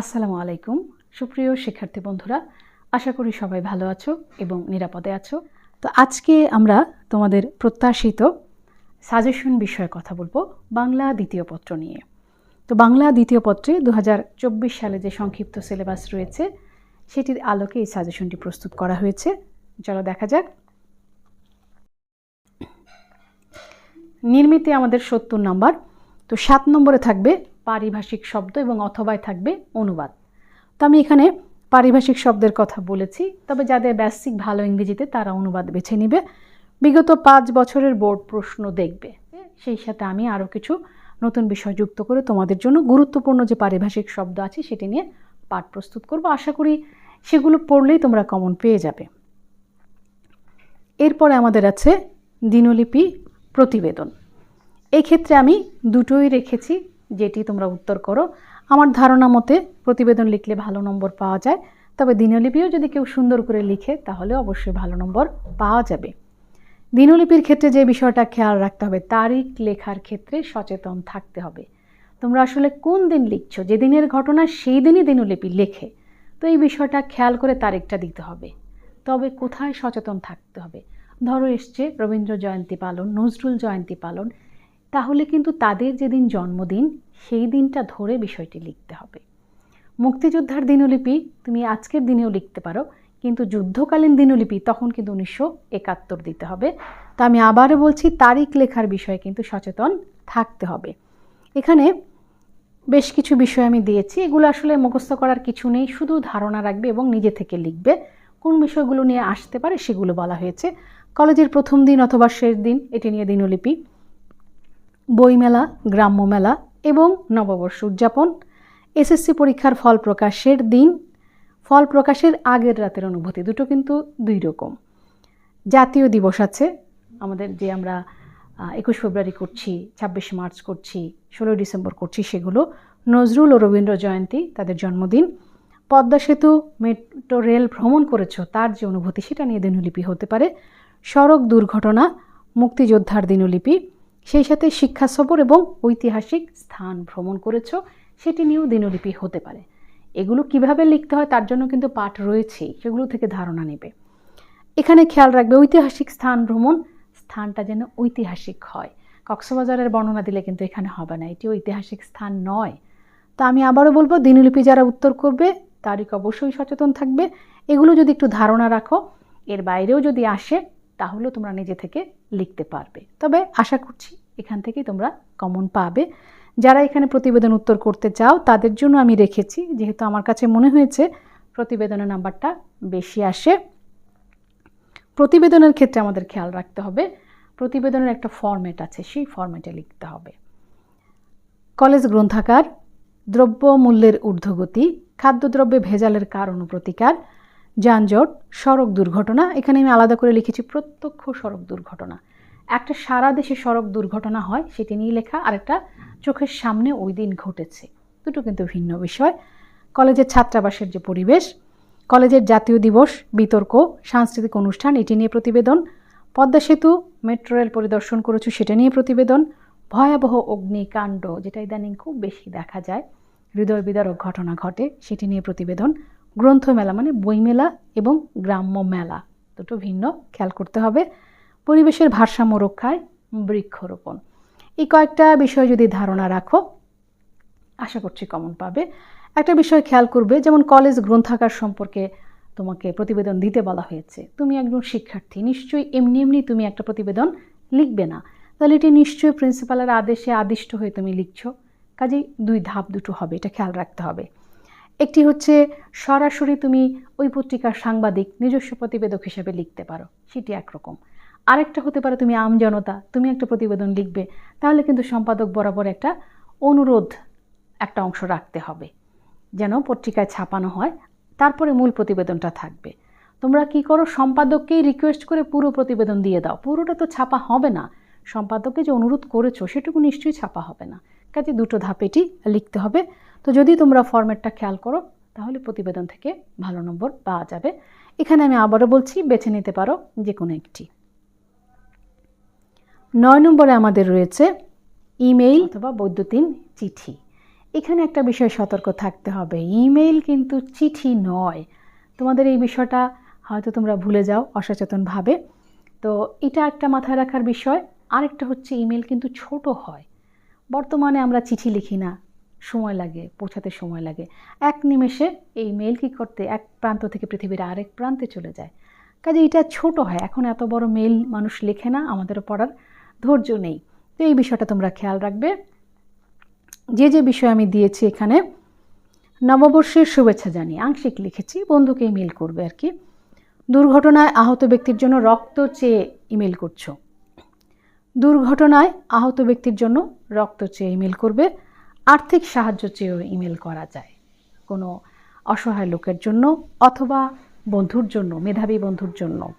আসসালামু আলাইকুম। সুপ্রিয় শিক্ষার্থী বন্ধুরা, আশা করি সবাই ভালো আছো এবং নিরাপদে আছো। তো আজকে আমরা তোমাদের প্রত্যাশিত সাজেশন বিষয়ে কথা বলব, বাংলা দ্বিতীয় পত্র নিয়ে। তো বাংলা দ্বিতীয় পত্রে দু হাজার চব্বিশ সালে যে সংক্ষিপ্ত সিলেবাস রয়েছে, সেটির আলোকে এই সাজেশনটি প্রস্তুত করা হয়েছে। চলো দেখা যাক। নির্মিতে আমাদের সত্তর নম্বর। তো সাত নম্বরে থাকবে পারিভাষিক শব্দ এবং অথবায় থাকবে অনুবাদ। তো আমি এখানে পারিভাষিক শব্দের কথা বলেছি, তবে যাদের বেসিক ভালো ইংরেজিতে তারা অনুবাদ বেছে নেবে। বিগত পাঁচ বছরের বোর্ড প্রশ্ন দেখবে। সেই সাথে আমি আরও কিছু নতুন বিষয় যুক্ত করে তোমাদের জন্য গুরুত্বপূর্ণ যে পারিভাষিক শব্দ আছে সেটি নিয়ে পাঠ প্রস্তুত করব। আশা করি সেগুলো পড়লেই তোমরা কমন পেয়ে যাবে। এরপরে আমাদের আছে দিনলিপি প্রতিবেদন। এক্ষেত্রে আমি দুটোই রেখেছি। যেটি তোমরা উত্তর করো। আমার ধারণা মতে প্রতিবেদন লিখলে ভালো নম্বর পাওয়া যায়। তবে দিনলিপিও যদি কেউ সুন্দর করে লিখে, তাহলে অবশ্যই ভালো নম্বর পাওয়া যাবে। দিনলিপির ক্ষেত্রে যে বিষয়টা খেয়াল রাখতে হবে, তারিখ লেখার ক্ষেত্রে সচেতন থাকতে হবে। তোমরা আসলে কোন দিন লিখছো? যে দিনের ঘটনা, সেই দিনই দিনলিপি লেখে। তো এই বিষয়টা খেয়াল করে তারিখটা দিতে হবে। তবে কোথায় সচেতন থাকতে হবে? ধরো এসছে রবীন্দ্র জয়ন্তী পালন, নজরুল জয়ন্তী পালন। তাহলে কিন্তু তাদের যেদিন জন্মদিন সেই দিনটা ধরে বিষয়টি লিখতে হবে। মুক্তিযোদ্ধার দিনলিপি তুমি আজকের দিনেও লিখতে পারো, কিন্তু যুদ্ধকালীন দিনলিপি তখন কিন্তু উনিশশো একাত্তর দিতে হবে। তো আমি আবারও বলছি, তারিখ লেখার বিষয়ে কিন্তু সচেতন থাকতে হবে। এখানে বেশ কিছু বিষয় আমি দিয়েছি, এগুলো আসলে মুখস্থ করার কিছু নেই, শুধু ধারণা রাখবে এবং নিজে থেকে লিখবে। কোন বিষয়গুলো নিয়ে আসতে পারে সেগুলো বলা হয়েছে। কলেজের প্রথম দিন অথবা শেষ দিন, এটি নিয়ে দিনলিপি। বইমেলা, গ্রাম্য মেলা এবং নববর্ষ উদযাপন, এসএসসি পরীক্ষার ফল প্রকাশের দিন, ফল প্রকাশের আগের রাতের অনুভূতি, দুটো কিন্তু দুই রকম। জাতীয় দিবস আছে, আমাদের যে আমরা একুশ ফেব্রুয়ারি করছি, ছাব্বিশে মার্চ করছি, ষোলোই ডিসেম্বর করছি সেগুলো, নজরুল ও রবীন্দ্র জয়ন্তী, তাদের জন্মদিন। পদ্মা সেতু মেট্রো রেল ভ্রমণ করেছ, তার যে অনুভূতি, সেটা নিয়ে দিনলিপি হতে পারে। সড়ক দুর্ঘটনা, মুক্তিযোদ্ধার দিনলিপি সেই সাথে শিক্ষা সফর এবং ঐতিহাসিক স্থান ভ্রমণ করেছ, সেটি নিয়েও দিনলিপি হতে পারে। এগুলো কীভাবে লিখতে হয় তার জন্য কিন্তু পাঠ রয়েছেই, সেগুলো থেকে ধারণা নেবে। এখানে খেয়াল রাখবে ঐতিহাসিক স্থান ভ্রমণ, স্থানটা যেন ঐতিহাসিক হয়। কক্সবাজারের বর্ণনা দিলে কিন্তু এখানে হবে না, এটি ঐতিহাসিক স্থান নয়। তো আমি আবারও বলব, দিনলিপি যারা উত্তর করবে, তারিখ অবশ্যই সচেতন থাকবে। এগুলো যদি একটু ধারণা রাখো, এর বাইরেও যদি আসে তাহলেও তোমরা নিজে থেকে লিখতে পারবে। তবে আশা করছি এখান থেকেই তোমরা কমন পাবে। যারা এখানে প্রতিবেদন উত্তর করতে চাও, তাদের জন্য আমি রেখেছি। যেহেতু আমার কাছে মনে হয়েছে প্রতিবেদনের নাম্বারটা বেশি আসে। প্রতিবেদনের ক্ষেত্রে আমাদের খেয়াল রাখতে হবে। প্রতিবেদনের একটা ফরম্যাট আছে, সেই ফরম্যাটে লিখতে হবে। কলেজ গ্রন্থাগার দ্রব্য মূল্যের ঊর্ধ্বগতি, খাদ্যদ্রব্যে ভেজালের কারণ প্রতিকার যানজট, সড়ক দুর্ঘটনা, এখানে আমি আলাদা করে লিখেছি প্রত্যক্ষ সড়ক দুর্ঘটনা। একটা সারা দেশে সড়ক দুর্ঘটনা হয়, সেটি নিয়ে লেখা আর একটা চোখের সামনে ওই দিন ঘটেছে। দুটো কিন্তু ভিন্ন বিষয়। কলেজের ছাত্রাবাসের যে পরিবেশ, কলেজের জাতীয় দিবস, বিতর্ক, সাংস্কৃতিক অনুষ্ঠান, এটি নিয়ে প্রতিবেদন, পদ্মা সেতু, মেট্রো রেল পরিদর্শন করেছ, সেটা নিয়ে প্রতিবেদন, ভয়াবহ অগ্নিকাণ্ড, যেটা ইদানিং খুব বেশি দেখা যায়। হৃদয় বিদারক ঘটনা ঘটে, সেটি নিয়ে প্রতিবেদন। গ্রন্থমেলা মানে বইমেলা এবং গ্রাম্য মেলা। দুটো ভিন্ন, খেয়াল করতে হবে। পরিবেশের ভারসাম্য রক্ষায় বৃক্ষরোপণ। এই কয়েকটা বিষয় যদি ধারণা রাখো, আশা করছি কমন পাবে। একটা বিষয় খেয়াল করবে, যেমন কলেজ গ্রন্থাগার সম্পর্কে তোমাকে প্রতিবেদন দিতে বলা হয়েছে। তুমি একজন শিক্ষার্থী, নিশ্চয়ই এমনি এমনি তুমি একটা প্রতিবেদন লিখবে না। তাহলে এটি নিশ্চয়ই প্রিন্সিপালের আদেশে আদিষ্ট হয়ে তুমি লিখছো। কাজেই দুই ধাপ দুটো হবে, এটা খেয়াল রাখতে হবে। একটি হচ্ছে, সরাসরি তুমি ওই পত্রিকার সাংবাদিক, নিজস্ব প্রতিবেদক হিসেবে লিখতে পারো। সেটি একরকম। আরেকটা হতে পারে তুমি আমজনতা তুমি একটা প্রতিবেদন লিখবে, তাহলে কিন্তু সম্পাদক বরাবর একটা অনুরোধ একটা অংশ রাখতে হবে। যেন পত্রিকায় ছাপানো হয়, তারপরে মূল প্রতিবেদনটা থাকবে। তোমরা কি করো, সম্পাদককেই রিকোয়েস্ট করে পুরো প্রতিবেদন দিয়ে দাও। পুরোটা তো ছাপা হবে না। সম্পাদককে যে অনুরোধ করেছ, সেটুকু নিশ্চয়ই ছাপা হবে না। কাজে দুটো ধাপেটি লিখতে হবে। তো যদি তোমরা ফরম্যাটটা খেয়াল করো, তাহলে প্রতিবেদন থেকে ভালো নম্বর পাওয়া যাবে। এখানে আমি আবারও বলছি, বেছে নিতে পারো যে কোনো একটি। নয় নম্বরে আমাদের রয়েছে ইমেইল অথবা বৈদ্যুতিন চিঠি। এখানে একটা বিষয় সতর্ক থাকতে হবে। ইমেইল কিন্তু চিঠি নয়। তোমাদের এই বিষয়টা হয়তো তোমরা ভুলে যাও অসচেতনভাবে। তো এটা একটা মাথায় রাখার বিষয়। আরেকটা হচ্ছে ইমেল কিন্তু ছোট হয়। বর্তমানে আমরা চিঠি লিখি না। সময় লাগে, পৌঁছাতে সময় লাগে। এক নিমেষে এই মেল কী করতে এক প্রান্ত থেকে পৃথিবীর আরেক প্রান্তে চলে যায়। কাজে এটা ছোট হয়, এখন এত বড় মেল মানুষ লেখে না, আমাদেরও পড়ার ধৈর্য নেই। তো এই বিষয়টা তোমরা খেয়াল রাখবে। যে যে বিষয় আমি দিয়েছি এখানে, নববর্ষের শুভেচ্ছা জানিয়ে আংশিক লিখেছি, বন্ধুকে ইমেল করবে আর কি। দুর্ঘটনায় আহত ব্যক্তির জন্য রক্ত চেয়ে ইমেল করছ। দুর্ঘটনায় আহত ব্যক্তির জন্য রক্ত চেয়ে ইমেল করবে, আর্থিক সাহায্য চেয়েও ইমেল করা যায়। কোনো অসহায় লোকের জন্য অথবা বন্ধুর জন্য, মেধাবী বন্ধুর জন্য।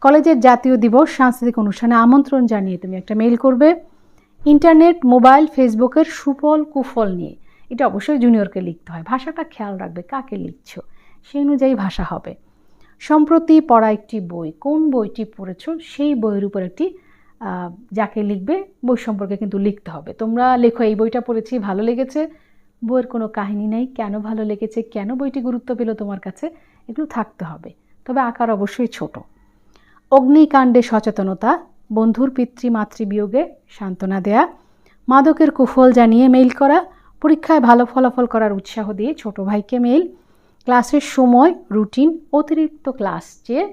কলেজের জাতীয় দিবস সাংস্কৃতিক অনুষ্ঠানে আমন্ত্রণ জানিয়ে তুমি একটা মেইল করবে। ইন্টারনেট, মোবাইল, ফেসবুকের সুফল, কুফল নিয়ে। এটা অবশ্যই জুনিয়রকে লিখতে হয়। ভাষাটা খেয়াল রাখবে কাকে লিখছ সেই অনুযায়ী ভাষা হবে। সম্প্রতি পড়া একটি বই, কোন বইটি পড়েছ, সেই বইয়ের উপর একটি যাকে লিখবে, বই সম্পর্কে কিন্তু লিখতে হবে। তোমরা লেখো, এই বইটা পড়েছি, ভালো লেগেছে। বইয়ের কোনো কাহিনী নেই, কেন ভালো লেগেছে, কেন বইটি গুরুত্ব পেল তোমার কাছে, এগুলো থাকতে হবে। তবে আকার অবশ্যই ছোট। অগ্নিকাণ্ডে সচেতনতা, বন্ধুর পিতৃ মাতৃবিয়োগে সান্ত্বনা দেয়া, মাদকের কুফল জানিয়ে মেইল করা, পরীক্ষায় ভালো ফলাফল করার উৎসাহ দিয়ে ছোট ভাইকে মেইল, ক্লাসের সময় রুটিন, অতিরিক্ত ক্লাস চেয়ে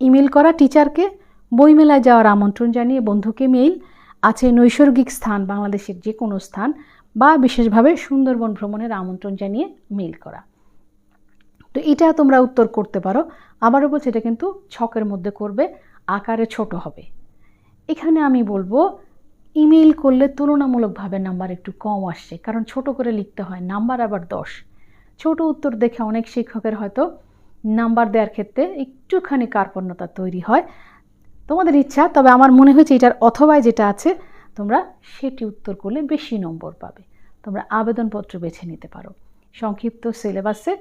ইমেল করা টিচারকে বইমেলায় যাওয়ার আমন্ত্রণ জানিয়ে বন্ধুকে মেইল, আছে নৈসর্গিক স্থান বাংলাদেশের যে কোনো স্থান বা বিশেষভাবে সুন্দরবন ভ্রমণের আমন্ত্রণ জানিয়ে মেইল করা। তো এটা তোমরা উত্তর করতে পারো। আবারও বলছি, এটা কিন্তু ছকের মধ্যে করবে, আকারে ছোট হবে। এখানে আমি বলব, ইমেইল করলে তুলনামূলকভাবে নাম্বার একটু কম আসছে, কারণ ছোট করে লিখতে হয়, নাম্বার আবার দশ। ছোট উত্তর দেখে অনেক শিক্ষকের হয়তো নাম্বার দেওয়ার ক্ষেত্রে একটুখানি কার্পণ্যতা তৈরি হয় তোমাদের ইচ্ছা, তবে আমার মনে হয়েছে এটার অথবায় যেটা আছে, তোমরা সেটি উত্তর করলে বেশি নম্বর পাবে। তোমরা আবেদনপত্র বেছে নিতে পারো। সংক্ষিপ্ত সিলেবাসে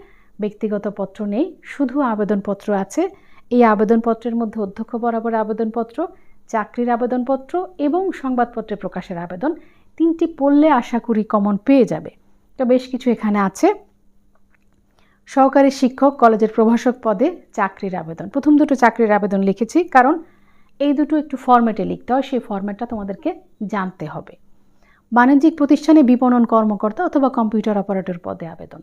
ব্যক্তিগত পত্র নেই, শুধু আবেদনপত্র আছে। এই আবেদনপত্রের মধ্যে অধ্যক্ষ বরাবর আবেদনপত্র, চাকরির আবেদনপত্র এবং সংবাদপত্রে প্রকাশের আবেদন, তিনটি পড়লে আশা করি কমন পেয়ে যাবে। তো বেশ কিছু এখানে আছে। সহকারী শিক্ষক, কলেজের প্রভাষক পদে চাকরির আবেদন। প্রথম দুটো চাকরির আবেদন লিখেছি, কারণ এই দুটো একটু ফর্ম্যাটে লিখতে হয়, সেই ফর্ম্যাটটা তোমাদেরকে জানতে হবে। বাণিজ্যিক প্রতিষ্ঠানে বিপণন কর্মকর্তা অথবা কম্পিউটার অপারেটর পদে আবেদন।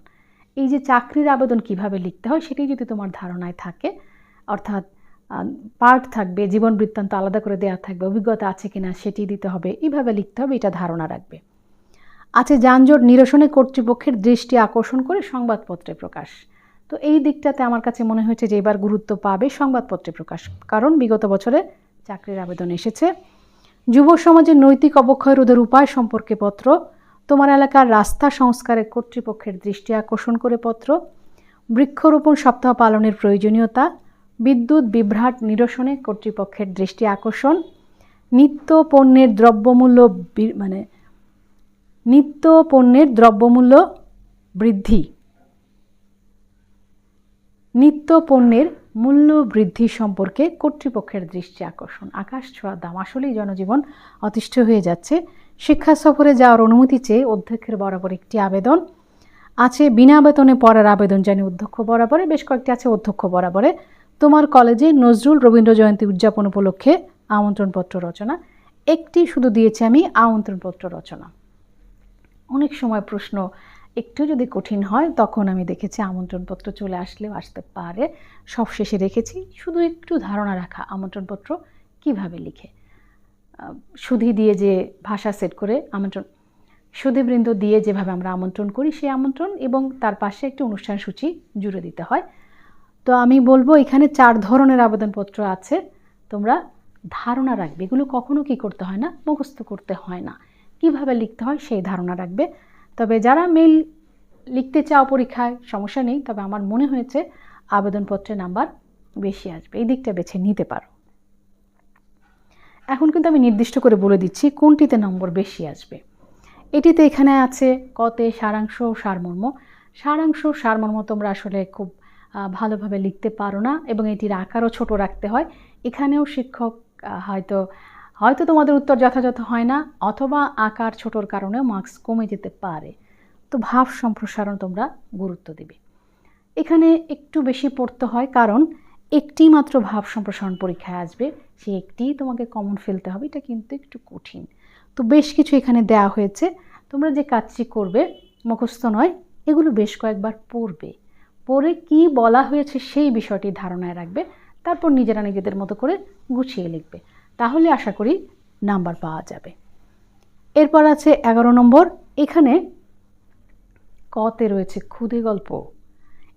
এই যে চাকরির আবেদন কীভাবে লিখতে হয় সেটাই যদি তোমার ধারণায় থাকে, অর্থাৎ পার্ট থাকবে, জীবন বৃত্তান্ত আলাদা করে দেওয়া থাকবে, অভিজ্ঞতা আছে কিনা সেটি দিতে হবে, এইভাবে লিখতে হবে, এটা ধারণা রাখবে। আছে যানজট নিরসনে কর্তৃপক্ষের দৃষ্টি আকর্ষণ করে সংবাদপত্রে প্রকাশ। তো এই দিকটাতে আমার কাছে মনে হয়েছে যে এবার গুরুত্ব পাবে সংবাদপত্রে প্রকাশ। কারণ বিগত বছরে চাকরির আবেদন এসেছে। যুব সমাজের নৈতিক অবক্ষয় রোধের উপায় সম্পর্কে পত্র। তোমার এলাকার রাস্তা সংস্কারের কর্তৃপক্ষের দৃষ্টি আকর্ষণ করে পত্র। বৃক্ষরোপণ সপ্তাহ পালনের প্রয়োজনীয়তা। বিদ্যুৎ বিভ্রাট নিরসনে কর্তৃপক্ষের দৃষ্টি আকর্ষণ। নিত্য পণ্যের দ্রব্যমূল্য মানে নিত্য পণ্যের দ্রব্যমূল্য বৃদ্ধি। নিত্য পণ্যের মূল্য বৃদ্ধি সম্পর্কে কর্তৃপক্ষের দৃষ্টি আকর্ষণ। আকাশ ছোঁয়া দাম আসলেই জনজীবন অতিষ্ঠ হয়ে যাচ্ছে। শিক্ষা সফরে যাওয়ার অনুমতি চেয়ে অধ্যক্ষের বরাবর একটি আবেদন আছে। বিনা বেতনে পড়ার আবেদন জানি অধ্যক্ষ বরাবরে বেশ কয়েকটি আছে অধ্যক্ষ বরাবরে। তোমার কলেজে নজরুল রবীন্দ্র জয়ন্তী উদযাপন উপলক্ষে আমন্ত্রণপত্র রচনা। একটি শুধু দিয়েছি আমি, আমন্ত্রণপত্র রচনা। অনেক সময় প্রশ্ন একটু যদি কঠিন হয়, তখন আমি দেখেছি আমন্ত্রণপত্র চলে আসলেও আসতে পারে। সব শেষে রেখেছি শুধু একটু ধারণা রাখা, আমন্ত্রণপত্র কীভাবে লিখে। সুধি দিয়ে যে ভাষা সেট করে আমন্ত্রণ, সুধীবৃন্দ দিয়ে যেভাবে আমরা আমন্ত্রণ করি, সেই আমন্ত্রণ এবং তার পাশে একটি অনুষ্ঠান সূচি জুড়ে দিতে হয়। তো আমি বলব, এখানে চার ধরনের আবেদনপত্র আছে। তোমরা ধারণা রাখবে। এগুলো কখনো কি করতে হয় না? মুখস্থ করতে হয় না। কীভাবে লিখতে হয়? সেই ধারণা রাখবে। তবে যারা মেল লিখতে চাও পরীক্ষায়, সমস্যা নেই, তবে আমার মনে হয়েছে আবেদনপত্রের নাম্বার বেশি আসবে। এই দিকটা বেছে নিতে পারো। এখন কিন্তু আমি নির্দিষ্ট করে বলে দিচ্ছি কোনটিতে নম্বর বেশি আসবে। এটিতে এখানে আছে কতে সারাংশ, সারমর্ম। সারাংশ, সারমর্ম তোমরা আসলে খুব ভালোভাবে লিখতে পারো না এবং এটির আকারও ছোট রাখতে হয়। এখানেও শিক্ষক হয়তো হয়তো তোমাদের উত্তর যথাযথ হয় না, অথবা আকার ছোটোর কারণেও মার্কস কমে যেতে পারে। তো ভাব সম্প্রসারণ তোমরা গুরুত্ব দিবে। এখানে একটু বেশি পড়তে হয়, কারণ একটি মাত্র ভাব সম্প্রসারণ পরীক্ষায় আসবে, সেই একটিই তোমাকে কমন ফেলতে হবে, এটা কিন্তু একটু কঠিন। তো বেশ কিছু এখানে দেওয়া হয়েছে। তোমরা যে কাজটি করবে, মুখস্থ নয়, এগুলো বেশ কয়েকবার পড়বে। পড়ে কি বলা হয়েছে সেই বিষয়টি ধারণায় রাখবে, তারপর নিজেরা নিজেদের মতো করে গুছিয়ে লিখবে। তাহলে আশা করি নাম্বার পাওয়া যাবে। এরপর আছে এগারো নম্বর। এখানে কতে রয়েছে ক্ষুদে গল্প।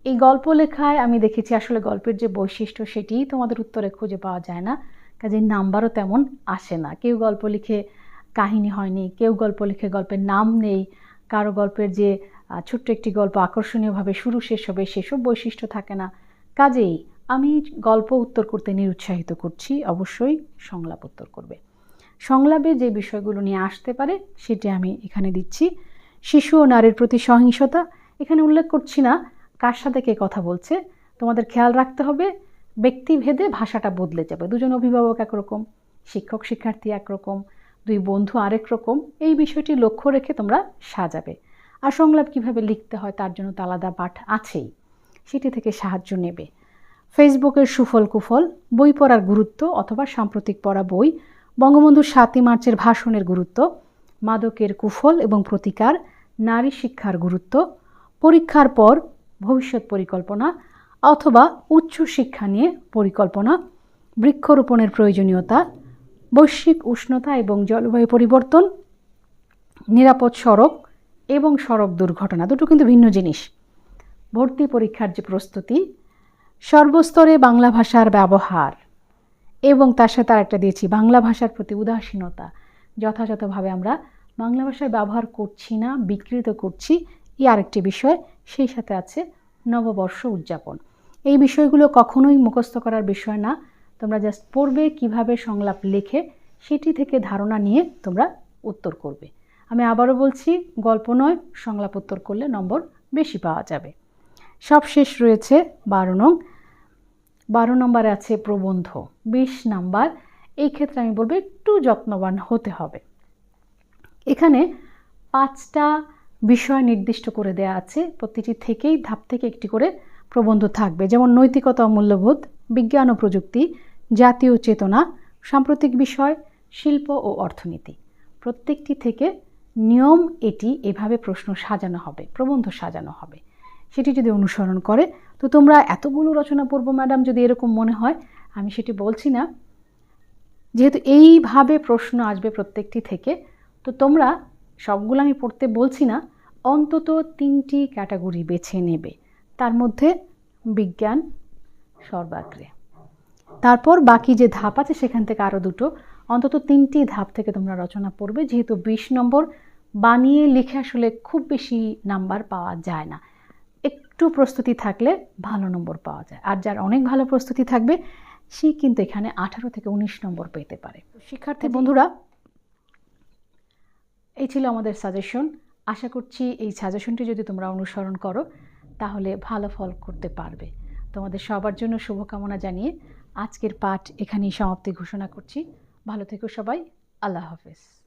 এই গল্প লেখায় আমি দেখেছি আসলে গল্পের যে বৈশিষ্ট্য সেটিই তোমাদের উত্তরে খুঁজে পাওয়া যায় না, কাজে নাম্বারও তেমন আসে না। কেউ গল্প লিখে কাহিনী হয়নি, কেউ গল্প লিখে গল্পের নাম নেই, কারও গল্পের যে ছোট্ট একটি গল্প আকর্ষণীয়ভাবে শুরু শেষ হবে সেসব বৈশিষ্ট্য থাকে না। কাজেই আমি গল্প উত্তর করতে নিরুৎসাহিত করছি, অবশ্যই সংলাপ উত্তর করবে। সংলাপে যে বিষয়গুলো নিয়ে আসতে পারে, সেটি আমি এখানে দিচ্ছি। শিশু ও নারীর প্রতি সহিংসতা, এখানে উল্লেখ করছি না কার সাথে কে কথা বলছে, তোমাদের খেয়াল রাখতে হবে, ব্যক্তিভেদে ভাষাটা বদলে যাবে। দুজন অভিভাবক একরকম, শিক্ষক, শিক্ষার্থী একরকম, দুই বন্ধু আরেক রকম, এই বিষয়টি লক্ষ্য রেখে তোমরা সাজাবে। আর সংলাপ কীভাবে লিখতে হয়, তার জন্য তো আলাদা পাঠ আছেই, সেটি থেকে সাহায্য নেবে। ফেসবুকের সুফল কুফল, বই পড়ার গুরুত্ব অথবা সাম্প্রতিক পড়া বই, বঙ্গবন্ধু সাতই মার্চের ভাষণের গুরুত্ব, মাদকের কুফল এবং প্রতিকার, নারী শিক্ষার গুরুত্ব, পরীক্ষার পর ভবিষ্যৎ পরিকল্পনা অথবা উচ্চ শিক্ষা নিয়ে পরিকল্পনা, বৃক্ষরোপণের প্রয়োজনীয়তা, বৈশ্বিক উষ্ণতা এবং জলবায়ু পরিবর্তন, নিরাপদ সড়ক এবং সড়ক দুর্ঘটনা, দুটো কিন্তু ভিন্ন জিনিস। ভর্তি পরীক্ষার যে প্রস্তুতি সর্বস্তরে বাংলা ভাষার ব্যবহার। এবং তার সাথে আরেকটা দিয়েছি, বাংলা ভাষার প্রতি উদাসীনতা। যথাযথভাবে আমরা বাংলা ভাষার ব্যবহার করছি না, বিকৃত করছি, এই আরেকটি বিষয়, সেই সাথে আছে নববর্ষ উদযাপন। এই বিষয়গুলো কখনোই মুখস্থ করার বিষয় না। তোমরা জাস্ট পড়বে, কীভাবে সংলাপ লেখে, সেটি থেকে ধারণা নিয়ে তোমরা উত্তর করবে। আমি আবারও বলছি, গল্প নয়, সংলাপ উত্তর করলে নম্বর বেশি পাওয়া যাবে। সব শেষ রয়েছে বারো নং। বারো নম্বরে আছে প্রবন্ধ, বিশ নাম্বার। এই ক্ষেত্রে আমি বলব একটু যত্নবান হতে হবে। এখানে পাঁচটা বিষয় নির্দিষ্ট করে দেয়া আছে, প্রতিটি থেকেই ধাপ থেকে একটি করে প্রবন্ধ থাকবে। যেমন নৈতিকতা মূল্যবোধ, বিজ্ঞান ও প্রযুক্তি, জাতীয় চেতনা, সাম্প্রতিক বিষয়, শিল্প ও অর্থনীতি। প্রত্যেকটি থেকে নিয়ম এটি এভাবে প্রশ্ন সাজানো হবে, প্রবন্ধ সাজানো হবে। সেটি যদি অনুসরণ করে, তো তোমরা এতগুলো রচনা পড়ব ম্যাডাম যদি এরকম মনে হয়, আমি সেটি বলছি না। যেহেতু এইভাবে প্রশ্ন আসবে প্রত্যেকটি থেকে, তো তোমরা সবগুলো আমি পড়তে বলছি না, অন্তত তিনটি ক্যাটাগরি বেছে নেবে। তার মধ্যে বিজ্ঞান, সর্বাগ্রে। তারপর বাকি যে ধাপ আছে সেখান থেকে আরও দুটো। অন্তত তিনটি ধাপ থেকে তোমরা রচনা পড়বে, যেহেতু বিশ নম্বর বানিয়ে লিখে আসলে খুব বেশি নাম্বার পাওয়া যায় না। একটু প্রস্তুতি থাকলে ভালো নম্বর পাওয়া যায়। আর যার অনেক ভালো প্রস্তুতি থাকবে সে কিন্তু এখানে আঠারো থেকে উনিশ নম্বর পেতে পারে। শিক্ষার্থী বন্ধুরা এই ছিল আমাদের সাজেশন আশা করছি এই সাজেশনটি যদি তোমরা অনুসরণ করো তাহলে ভালো ফল করতে পারবে। তোমাদের সবার জন্য শুভকামনা জানিয়ে আজকের পাঠ এখানেই সমাপ্তি ঘোষণা করছি। ভালো থেকো সবাই আল্লাহ হাফেজ।